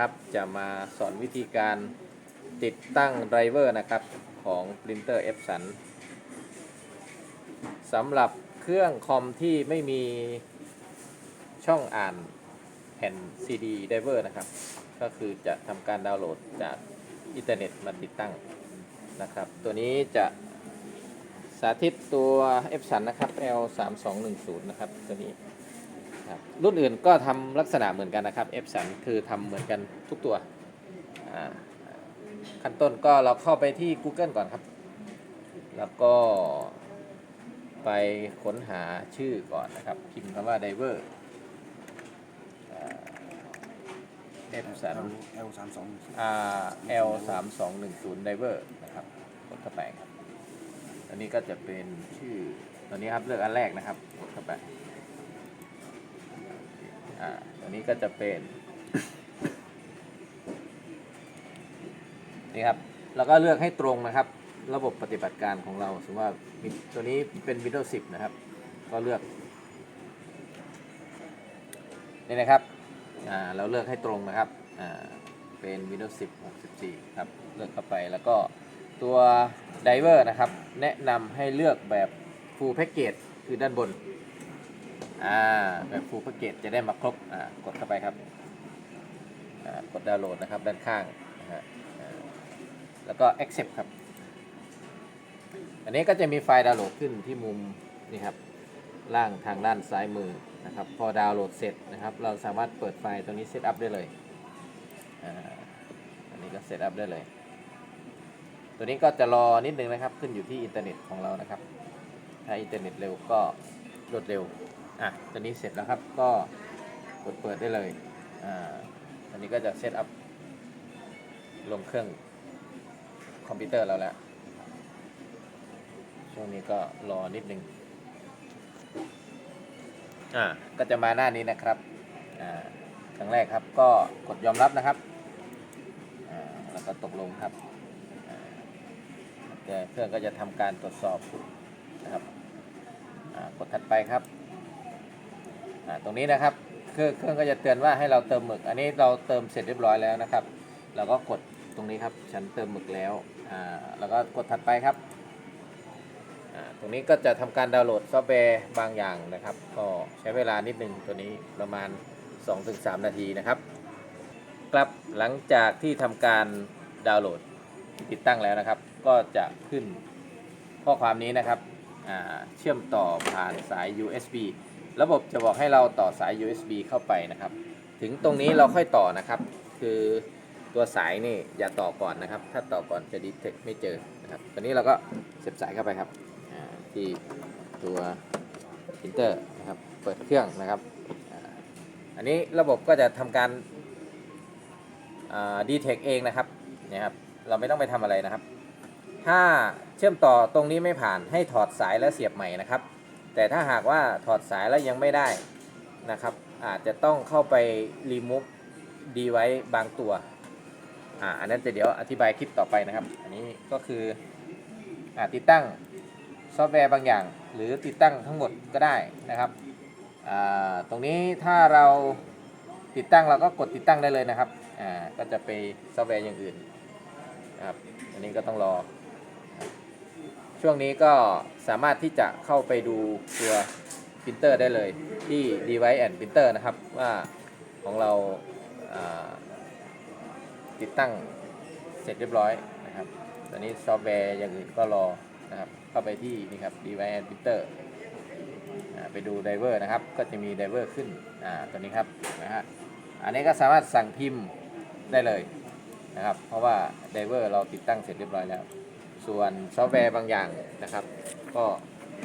นะครับ จะมาสอนวิธีการติดตั้งไดรเวอร์นะครับของปรินเตอร์ Epson สำหรับเครื่องคอมที่ไม่มีช่องอ่านแผ่น CD ไดรเวอร์นะครับ ก็คือจะทำการดาวน์โหลดจากอินเทอร์เน็ตมาติดตั้งนะครับ ตัวนี้จะสาธิตตัว Epson นะครับ L3210 นะครับตัวนี้ ครับรุ่นอื่นก็ทำลักษณะเหมือนกันนะครับ Epson คือทำเหมือนกันทุกตัวอ่าขั้นต้นก็เราเข้าไปที่ Google ก่อนครับ แล้วก็ไปค้นหาชื่อก่อนนะครับ พิมพ์คำว่า diver อ่า Epson L สามสอง R L 3 2 1 0 diver นะครับกดเข้าไปครับ อันนี้ก็จะเป็นชื่อตัวนี้ครับเลือกอันแรกนะครับกดเข้าไป อ่าตัวนี้ก็จะเป็นนี่ครับ แล้วก็เลือกให้ตรงนะครับ ระบบปฏิบัติการของเราสมมติว่าตัวนี้เป็น Windows 10 นะครับ ก็เลือกนี่นะครับอ่าเราเลือกให้ตรงนะครับอ่าเป็น Windows 10 64 ครับ เลือกเข้าไปแล้วก็ตัว Diver นะครับ แนะนำให้เลือกแบบ Full Package คือด้านบน อ่าแบบ Full Package จะได้มาครบอ่ากดเข้าไปครับอ่ากดดาวน์โหลดนะครับด้านข้างนะฮะแล้วก็ Accept ครับ อันนี้ก็จะมีไฟล์ดาวน์โหลดขึ้นที่มุมนี่ครับล่างทางด้านซ้ายมือนะครับ พอดาวน์โหลดเสร็จนะครับ เราสามารถเปิดไฟล์ตัวนี้เซตอัพได้เลยอ่าอันนี้ก็เซตอัพได้เลย ตัวนี้ก็จะรอนิดนึงนะครับ ขึ้นอยู่ที่อินเทอร์เน็ตของเรานะครับ ถ้าอินเทอร์เน็ตเร็วก็รวดเร็ว อะตัวนี้เสร็จแล้วครับก็กดเปิดได้เลยอ่าอันนี้ก็จะเซตอัพลงเครื่องคอมพิวเตอร์เราแล้ว ช่วงนี้ก็รอนิดนึงอ่าก็จะมาหน้านี้นะครับอ่าครั้งแรกครับก็กดยอมรับนะครับอ่าแล้วก็ตกลงครับอ่าเดี๋ยวเครื่องก็จะทำการตรวจสอบนะครับอ่ากดถัดไปครับอ่า ตรงนี้นะครับเครื่องเครื่องก็จะเตือนว่าให้เราเติมหมึก อันนี้เราเติมเสร็จเรียบร้อยแล้วนะครับ เราก็กดตรงนี้ครับ ฉันเติมหมึกแล้วอ่าแล้วก็กดถัดไปครับอ่าตรงนี้ก็จะทำการดาวน์โหลดซอฟต์แวร์บางอย่างนะครับ ก็ใช้เวลานิดนึงตัวนี้ประมาณ 2-3 นาทีนะครับครับหลังจากที่ทำการดาวน์โหลดติดตั้งแล้วนะครับ ก็จะขึ้นข้อความนี้นะครับเชื่อมต่อผ่านสาย USB ระบบจะบอกให้เราต่อสาย USB เข้าไปนะครับ ถึงตรงนี้เราค่อยต่อนะครับ คือตัวสายนี่อย่าต่อก่อนนะครับ ถ้าต่อก่อนจะดีเทคไม่เจอนะครับตอนนี้เราก็เสียบสายเข้าไปครับที่ตัวพิมพ์เตอร์นะครับ เปิดเครื่องนะครับอันนี้ระบบก็จะทำการดีเทคเองนะครับเนี่ยครับ เราไม่ต้องไปทำอะไรนะครับ ถ้าเชื่อมต่อตรงนี้ไม่ผ่านให้ถอดสายแล้วเสียบใหม่นะครับ แต่ถ้าหากว่าถอดสายแล้วยังไม่ได้นะครับ อาจจะต้องเข้าไปรีมูฟดีไว้บางตัวอ่าอันนั้นจะเดี๋ยวอธิบายคลิปต่อไปนะครับ อันนี้ก็คืออาติดตั้งซอฟต์แวร์บางอย่าง หรือติดตั้งทั้งหมดก็ได้นะครับอ่าตรงนี้ถ้าเราติดตั้งเราก็กดติดตั้งได้เลยนะครับอ่าก็จะไปซอฟต์แวร์อย่างอื่นนะครับอันนี้ก็ต้องรอ ช่วงนี้ก็สามารถที่จะเข้าไปดูตัวปรินเตอร์ได้เลยที่ device and printer นะครับ ว่าของเราาติดตั้งเสร็จเรียบร้อยนะครับ ตอนนี้ซอฟต์แวร์อย่างอื่นก็รอนะครับ เข้าไปที่นี่ครับ device and printer ไปดูไดเวอร์นะครับ ก็จะมีไดเวอร์ขึ้นตัวนี้ครับนะฮะอันนี้ก็สามารถสั่งพิมพ์ได้เลยนะครับ เพราะว่าไดเวอร์เราติดตั้งเสร็จเรียบร้อยแล้ว ส่วนซอฟต์แวร์บางอย่างนะครับ ก็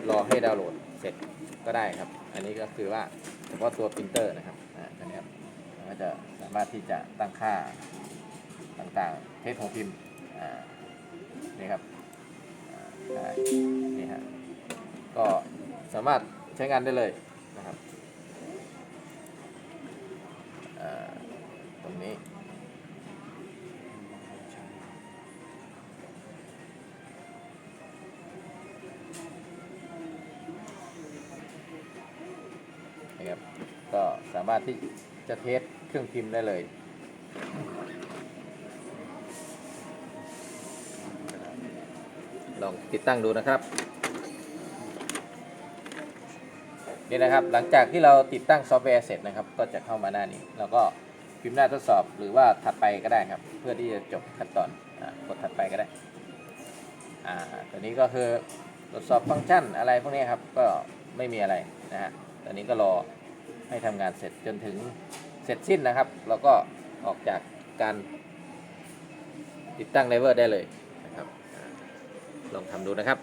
รอให้ดาวน์โหลดเสร็จก็ได้ครับ อันนี้ก็คือว่าเฉพาะตัวปรินเตอร์นะครับอ่าอันนี้ครับมันก็จะสามารถที่จะตั้งค่าต่างๆ เทสของพิมพ์อ่านี่ครับได้นี่ฮะก็สามารถใช้งานได้เลยามารถที่จะเทสเครื่องพิมพ์ได้เลยลองติดตั้งดูนะครับ นี่นะครับหลังจากที่เราติดตั้งซอฟต์แวร์เสร็จนะครับ ก็จะเข้ามาหน้านี้เราก็พิมพ์หน้าทดสอบหรือว่าถัดไปก็ได้ครับ เพื่อที่จะจบขั้นตอนกดถัดไปก็ได้อ่าตัวนี้ก็คือตรวจสอบฟังก์ชันอะไรพวกนี้ครับ ก็ไม่มีอะไรนะฮะตอนนี้ก็รอ ให้ทำงานเสร็จจนถึงเสร็จสิ้นนะครับ เราก็ออกจากการติดตั้งไดเวอร์ได้เลยนะครับลองทำดูนะครับ